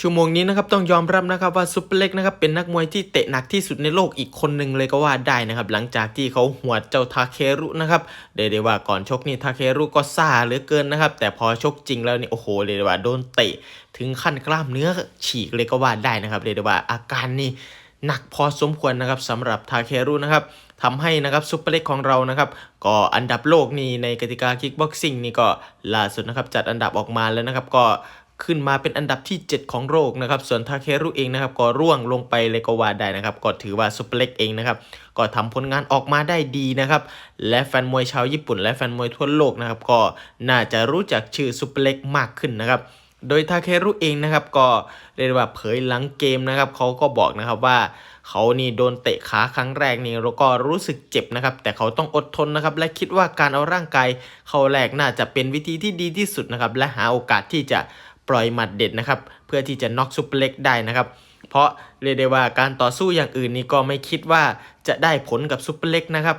ชั่วโมงนี้นะครับต้องยอมรับนะครับว่าซุปเปอร์เล็กนะครับเป็นนักมวยที่เตะหนักที่สุดในโลกอีกคนหนึ่งเลยก็ว่าได้นะครับหลังจากที่เขาหัวเจ้าทาเครุนะครับเรียกได้ว่าก่อนชกนี่ทาเครุก็ซ่าเหลือเกินนะครับแต่พอชกจริงแล้วนี่โอ้โหเรียกได้ว่าโดนเตะถึงขั้นกล้ามเนื้อฉีกเลยก็ว่าได้นะครับเรียกได้ว่าอาการนี่หนักพอสมควรนะครับสำหรับทาเครุนะครับทำให้นะครับซุปเปอร์เล็กของเรานะครับก็อันดับโลกนี่ในกติกาคิกบ็อกซิ่งนี่ก็ล่าสุดนะครับจัดอันดับออกมาแล้วนะครับก็ ขึ้นมาเป็นอันดับที่ 7 ของโลกนะครับ ส่วนทาเครุเองนะครับ ก็ร่วงลงไปเลยก็ว่าได้นะครับ ก็ถือว่าซุปเปอร์เล็กเองนะครับ ก็ทำผลงานออกมาได้ดีนะครับ และแฟนมวยชาวญี่ปุ่น และแฟนมวยทั่วโลกนะครับ ก็น่าจะรู้จักชื่อซุปเปอร์เล็กมากขึ้นนะครับ โดยทาเครุเองนะครับ ก็เรียกว่าเผยหลังเกมนะครับ เขาก็บอกนะครับว่าเขานี่โดนเตะขาครั้งแรกนี่แล้วก็รู้สึกเจ็บนะครับ แต่เขาต้องอดทนนะครับ และคิดว่าการเอาร่างกายเข้าแรกน่าจะเป็นวิธีที่ดีที่สุดนะครับ และหาโอกาสที่จะ ปล่อยหมัดเด็ดนะครับ เพื่อที่จะน็อกซูเปอร์เล็กได้นะครับ เพราะเรียกได้ว่าการต่อสู้อย่างอื่นนี่ก็ไม่คิดว่าจะได้ผลกับซูเปอร์เล็กนะครับ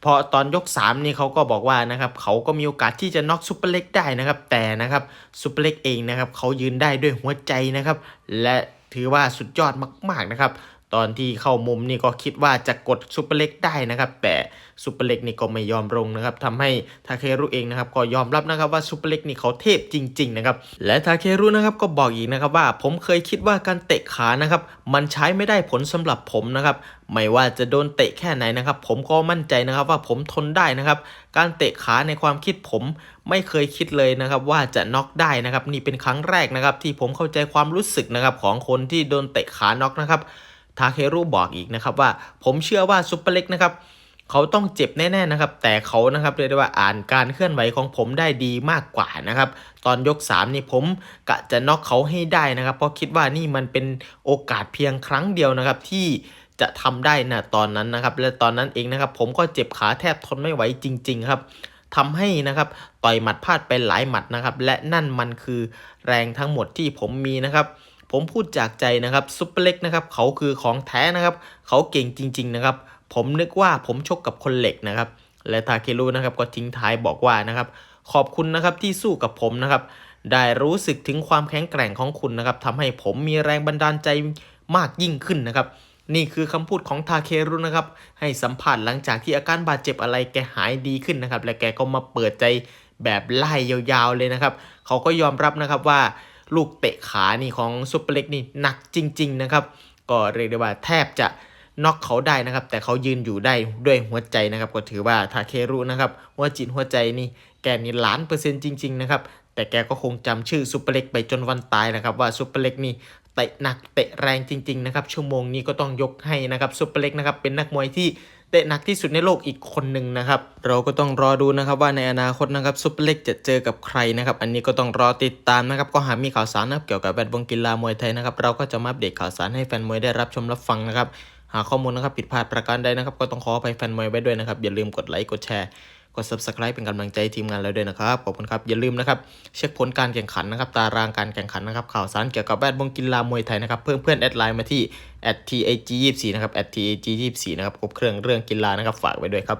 เพราะตอนยก 3 นี่เขาก็บอกว่านะครับเขาก็มีโอกาสที่จะน็อกซูเปอร์เล็กได้นะครับแต่นะครับซูเปอร์เล็กเองนะครับเขายืนได้ด้วยหัวใจนะครับและถือว่าสุดยอดมากๆนะครับ ตอนที่เข้ามุมนี่ก็คิดว่าจะกดซูเปอร์เล็กได้นะครับ แต่ซูเปอร์เล็กนี่ก็ไม่ยอมลงนะครับทำให้ทาเครุเองนะครับก็ยอมรับนะครับว่าซูเปอร์เล็กนี่เขาเทพจริง ๆ นะครับ และทาเครุนะครับก็บอกอีกนะครับว่าผมเคยคิดว่าการเตะขานะครับ มันใช้ไม่ได้ผลสำหรับผมนะครับ ไม่ว่าจะโดนเตะแค่ไหนนะครับ ผมก็มั่นใจนะครับว่าผมทนได้นะครับ การเตะขาในความคิดผมไม่เคยคิดเลยนะครับว่าจะน็อกได้นะครับ นี่เป็นครั้งแรกนะครับ ที่ผมเข้าใจความรู้สึกนะครับของคนที่โดนเตะขาน็อกนะครับ ทาเครุบอกอีกนะครับว่าผมเชื่อว่าซุปเปอร์เล็กนะครับเขาต้องเจ็บแน่ๆนะครับ แต่เขานะครับเรียกได้ว่าอ่านการเคลื่อนไหวของผมได้ดีมากกว่านะครับ ตอนยก 3 นี่ผมกะจะน็อกเขาให้ได้นะครับ เพราะคิดว่านี่มันเป็นโอกาสเพียงครั้งเดียวนะครับที่จะทำได้นะตอนนั้นนะครับ และตอนนั้นเองนะครับ ผมก็เจ็บขาแทบทนไม่ไหวจริง ๆ ครับทำให้นะครับต่อยหมัดพลาดไปหลายหมัดนะครับ และนั่นมันคือแรงทั้งหมดที่ผมมีนะครับ ผมพูดจากใจนะครับซุปเปอร์เล็กนะครับเขาคือของแท้นะครับ เขาเก่งจริง ๆ นะครับ ผมนึกว่าผมชกกับคนเหล็กนะครับ และทาเครุนะครับก็ทิ้งท้ายบอกว่านะครับขอบคุณนะครับที่สู้กับผมนะครับ ได้รู้สึกถึงความแข็งแกร่งของคุณนะครับทำให้ผมมีแรงบันดาลใจมากยิ่งขึ้นนะครับ นี่คือคำพูดของทาเครุนะครับ ให้สัมผัสหลังจากที่อาการบาดเจ็บอะไรแกหายดีขึ้นนะครับ และแกก็มาเปิดใจแบบไล่ยาวๆเลยนะครับ เขาก็ยอมรับนะครับว่า ลูกเตะขานี่ของซุปเปอร์เล็กนี่หนักจริง ๆ นะครับ ก็เรียกได้ว่าแทบจะน็อกเขาได้นะครับ แต่เขายืนอยู่ได้ด้วยหัวใจนะครับ ก็ถือว่าทาเครุนะครับหัวจิตหัวใจนี่แกนี่ล้านเปอร์เซ็นต์จริง ๆ นะครับ แต่แกก็คงจำชื่อซุปเปอร์เล็กไปจนวันตายนะครับ ว่าซุปเปอร์เล็กนี่เตะหนักเตะแรงจริง ๆ นะครับ ชั่วโมงนี้ก็ต้องยกให้นะครับซุปเปอร์เล็กนะครับเป็นนักมวยที่ เตะหนักที่สุดในโลกอีกคนหนึ่งนะครับ เราก็ต้องรอดูนะครับว่าในอนาคตนะครับซุปเปอร์เล็กจะเจอกับใครนะครับ อันนี้ก็ต้องรอติดตามนะครับ ก็หากมีข่าวสารนะครับเกี่ยวกับแวดวงกีฬามวยไทยนะครับ เราก็จะมาอัปเดตข่าวสารให้แฟนมวยได้รับชมรับฟังนะครับ หากข้อมูลนะครับผิดพลาดประการใดนะครับ ก็ต้องขออภัยแฟนมวยไว้ด้วยนะครับ อย่าลืมกดไลค์กดแชร์ ด subscribe เป็นกำลังใจทีมงานเราด้วยนะครับ ขอบคุณครับ อย่าลืมนะครับเช็คผลการแข่งขันนะครับตารางการแข่งขันนะครับข่าวสารเกี่ยวกับแวดวงกีฬามวยไทยนะครับเพื่อนเพื่อนแอดไลน์มาที่ @tag24 นะครับ @tag24 นะครับครบเครื่องเรื่องกีฬานะครับฝากไว้ด้วยครับ